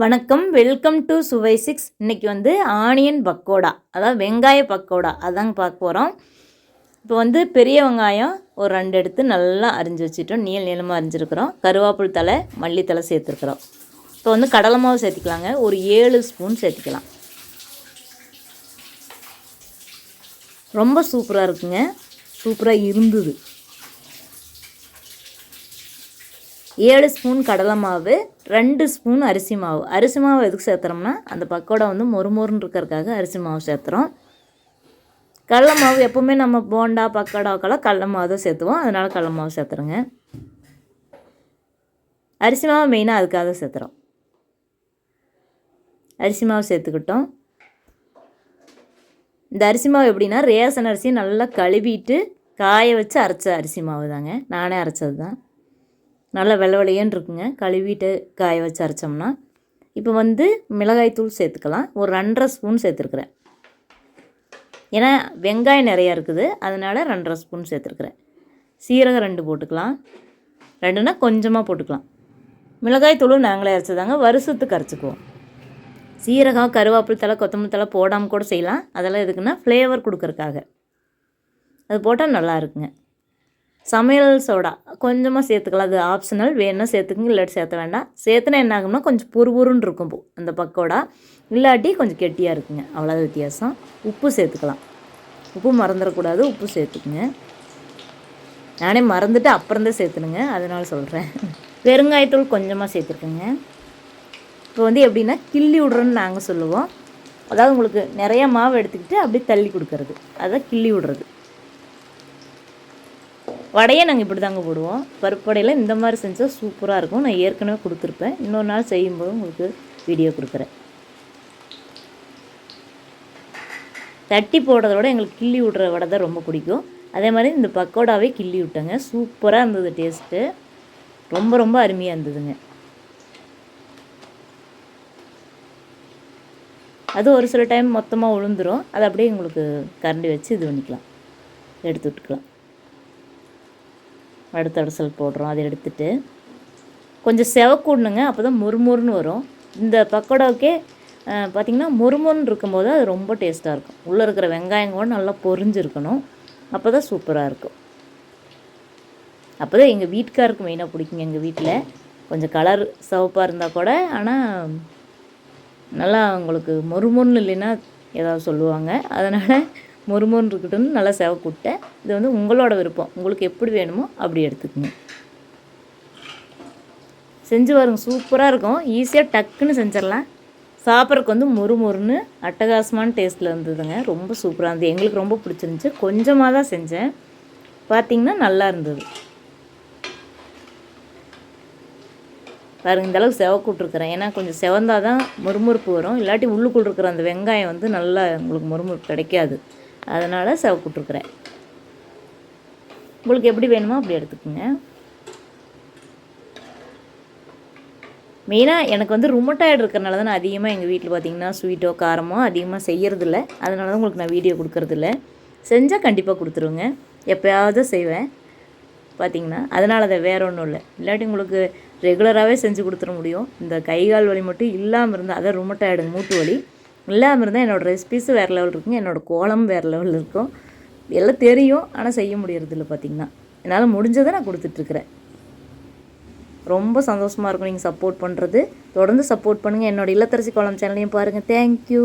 வணக்கம் welcome to சுவை six. இன்றைக்கி வந்து ஆனியன் பக்கோடா. அதாவது வெங்காய பக்கோடா. அதாங்க பார்க்க போகிறோம் இப்போ வந்து பெரிய வெங்காயம் ஒரு ரெண்டு எடுத்து நல்லா அரிஞ்சு வச்சுட்டோம். நீள் நீளமாக அரிஞ்சிருக்கிறோம். கருவேப்பில் தலை மல்லித்தலை சேர்த்துருக்குறோம். இப்போ வந்து கடலை மாவு சேர்த்துக்கலாங்க. ஒரு ஏழு ஸ்பூன் சேர்த்துக்கலாம். ரொம்ப சூப்பராக இருக்குங்க. சூப்பராக இருந்தது. ஏழு ஸ்பூன் கடலை மாவு ரெண்டு ஸ்பூன் அரிசி மாவு. அரிசி மாவு எதுக்கு சேர்த்துறோம்னா அந்த பக்கோடா வந்து மொறுமொறுன்னு இருக்கிறதுக்காக அரிசி மாவு சேர்த்துறோம். கடலை மாவு எப்போவுமே நம்ம போண்டா பக்கோடாக்கெல்லாம் கடலை மாவு தான் சேர்த்துவோம். அதனால் கடலை மாவு சேர்த்துருங்க. அரிசி மாவு மெயினாக அதுக்காக தான் சேர்த்துறோம். அரிசி மாவு சேர்த்துக்கிட்டோம். இந்த அரிசி மாவு எப்படின்னா ரேசன் அரிசி நல்லா கழுவிட்டு காய வச்சு அரைச்ச அரிசி மாவு தாங்க நானே அரைச்சது தான் நல்லா வெள்ளை வெள்ளையன்னு இருக்குங்க. கழுவிட்டு காய வச்சு அரைச்சோம்னா. இப்போ வந்து மிளகாய்த்தூள் சேர்த்துக்கலாம். ஒரு ரெண்டரை ஸ்பூன் சேர்த்துருக்குறேன். ஏன்னா வெங்காயம் நிறையா இருக்குது. அதனால் ரெண்டரை ஸ்பூன் சேர்த்துருக்குறேன். சீரகம் ரெண்டு போட்டுக்கலாம். ரெண்டுனா கொஞ்சமாக போட்டுக்கலாம். மிளகாய்த்தூளும் நாங்களே அரைச்சதாங்க. வருஷத்துக்கு அரைச்சிக்குவோம். சீரகம் கருவேப்பில் தலை கொத்தமல்லி தலை போடாமல் கூட செய்யலாம். அதெல்லாம் எதுக்குன்னா ஃப்ளேவர் கொடுக்கறக்காக அது போட்டால் நல்லா இருக்குங்க. சமையல் சோடா. கொஞ்சமாக சேர்த்துக்கலாம். அது ஆப்ஷனல் வேணும்னா சேர்த்துக்குங்க. இல்லாட்டி சேர்த்த வேண்டாம். சேர்த்துனா என்ன ஆகும்னா கொஞ்சம் புறுபுறுன்னு இருக்கும் போ. அந்த பக்கோடா. இல்லாட்டி கொஞ்சம் கெட்டியாக இருக்குங்க. அவ்வளோதான் வித்தியாசம். உப்பு சேர்த்துக்கலாம். உப்பு மறந்துடக்கூடாது. உப்பு சேர்த்துக்குங்க. நானே மறந்துட்டு அப்புறம்தான் சேர்த்துனுங்க அதனால் சொல்கிறேன் பெருங்காயத்தூள் கொஞ்சமாக சேர்த்துருக்குங்க. இப்போ வந்து எப்படின்னா கிள்ளி விடுறோன்னு நாங்கள் சொல்லுவோம். அதாவது உங்களுக்கு நிறைய மாவு எடுத்துக்கிட்டு அப்படியே தள்ளி கொடுக்கறது. அதான் கிள்ளி விடுறது. வடையை நாங்கள் இப்படி தாங்க போடுவோம். பருப்பு வடையில் இந்த மாதிரி செஞ்சால் சூப்பராக இருக்கும். நான் ஏற்கனவே கொடுத்துருப்பேன். இன்னொரு நாள் செய்யும்போது உங்களுக்கு வீடியோ கொடுக்குறேன். தட்டி போடுறத விட எங்களுக்கு கிள்ளி விட்ற வடை தான் ரொம்ப பிடிக்கும். அதே மாதிரி இந்த பக்கோடாவே கிள்ளி விட்டேங்க. சூப்பராக இருந்தது டேஸ்ட்டு. ரொம்ப ரொம்ப அருமையாக இருந்ததுங்க. அது ஒரு சில டைம் மொத்தமாக உளுந்துரும். அதை அப்படியே உங்களுக்கு கரண்டி வச்சு இது பண்ணிக்கலாம். எடுத்து விட்டுக்கலாம். அடுத்தடசல் போடுறோம். அதை எடுத்துட்டு கொஞ்சம் செவக்கூடணுங்க அப்போ தான் முறுமுறுன்னு வரும். இந்த பக்கோடாவுக்கே பார்த்திங்கன்னா முறுமுறுன்னு இருக்கும்போது அது ரொம்ப டேஸ்ட்டாக இருக்கும். உள்ளே இருக்கிற வெங்காயம் கூட நல்லா பொரிஞ்சிருக்கணும். அப்போ தான் சூப்பராக இருக்கும். அப்போ தான் எங்கள் வீட்டுக்காருக்கு மெயினாக பிடிக்குங்க எங்கள் வீட்டில் கொஞ்சம் கலர் சிவப்பாக இருந்தால் கூட ஆனால் நல்லா உங்களுக்கு மொறுமொன்னு இல்லைன்னா ஏதாவது சொல்லுவாங்க. அதனால் மொறுமொன்னு இருக்கட்டும்னு நல்லா செவக்கூட்டேன் இது வந்து உங்களோட விருப்பம். உங்களுக்கு எப்படி வேணுமோ அப்படி எடுத்துக்கோங்க. செஞ்சு பாருங்க சூப்பராக இருக்கும். ஈஸியாக டக்குன்னு செஞ்சிடலாம். சாப்பிட்றதுக்கு வந்து மொறு மொறுன்னு அட்டகாசமான டேஸ்ட்டில் இருந்ததுங்க. ரொம்ப சூப்பராக இருந்தது. எங்களுக்கு ரொம்ப பிடிச்சிருந்துச்சி. கொஞ்சமாக தான் செஞ்சேன். பார்த்திங்கன்னா நல்லா இருந்தது. பாருங்க இந்த அளவுக்கு செவக்கூட்டிருக்கிறேன் ஏன்னா கொஞ்சம் செவந்தால் தான் முறுமுறுப்பு வரும். இல்லாட்டி உள்ளுக்குள் இருக்கிற அந்த வெங்காயம் வந்து நல்லா உங்களுக்கு முறுமுறுப்பு கிடைக்காது. அதனால் செவக்கூட்டிருக்கிறேன் உங்களுக்கு எப்படி வேணுமோ அப்படி எடுத்துக்கோங்க. மெயினாக எனக்கு வந்து ருமட்டாய்டு இருக்கிறனால தான் நான் அதிகமாக எங்கள் வீட்டில் பார்த்தீங்கன்னா ஸ்வீட்டோ காரமோ அதிகமாக செய்கிறதில்ல அதனால தான் உங்களுக்கு நான் வீடியோ கொடுக்குறதில்ல. செஞ்சால் கண்டிப்பாக கொடுத்துருவேங்க எப்போயாவது செய்வேன். பார்த்தீங்கன்னா அதனால் அதை வேறு ஒன்றும் இல்லை. இல்லாட்டி உங்களுக்கு ரெகுலராகவே செஞ்சு கொடுத்துட முடியும். இந்த கை கால் வலி மட்டும் இல்லாமல் இருந்தால் அதை ருமட்டாய்டுங்க மூட்டு வலி. இல்லாமல் இருந்தால் என்னோடய ரெசிபிஸும் வேறு லெவல் இருக்குங்க என்னோடய கோலம் வேறு லெவலில் இருக்கும். எல்லாம் தெரியும் ஆனால் செய்ய முடியறதில்ல பார்த்திங்கன்னா என்னால் முடிஞ்சதை நான் கொடுத்துட்ருக்குறேன். ரொம்ப சந்தோஷமாக இருக்கும் நீங்கள் சப்போர்ட் பண்ணுறது தொடர்ந்து சப்போர்ட் பண்ணுங்கள் என்னோடய இல்லத்தரசி கோலம் சேனலையும் பாருங்கள் தேங்க்யூ